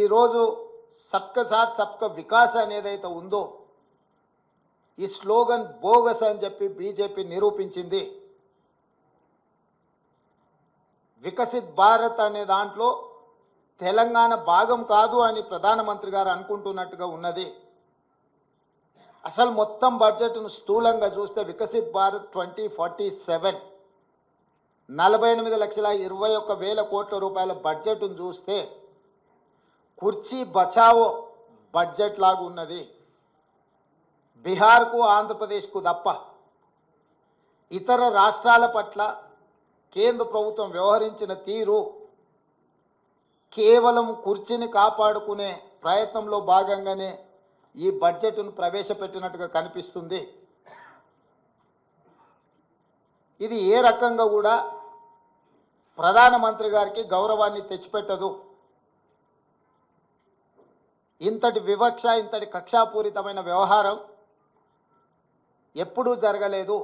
ఈరోజు సబ్క సాత్ సబ్క వికాస్ అనేదైతే ఉందో ఈ స్లోగన్ బోగస్ అని చెప్పి బీజేపీ నిరూపించింది. వికసిత్ భారత్ అనే దాంట్లో తెలంగాణ భాగం కాదు అని ప్రధానమంత్రి గారు అనుకుంటున్నట్టుగా ఉన్నది. అసలు మొత్తం బడ్జెట్ను స్థూలంగా చూస్తే Viksit Bharat twenty forty seven నలభై ఎనిమిది లక్షల ఇరవై ఒక్క వేల కోట్ల రూపాయల బడ్జెట్ను చూస్తే కుర్చీ బచావో బడ్జెట్ లాగా ఉన్నది. బీహార్కు ఆంధ్రప్రదేశ్కు తప్ప ఇతర రాష్ట్రాల పట్ల కేంద్ర ప్రభుత్వం వ్యవహరించిన తీరు కేవలం కుర్చీని కాపాడుకునే ప్రయత్నంలో భాగంగానే ఈ బడ్జెట్ను ప్రవేశపెట్టినట్టుగా కనిపిస్తుంది. ఇది ఏ రకంగా కూడా ప్రధానమంత్రి గారికి గౌరవాన్ని తెచ్చిపెట్టదు. ఇంతటి వివక్ష ఇంతటి కక్షాపూరితమైన వ్యవహారం ఎప్పుడూ జరగలేదు.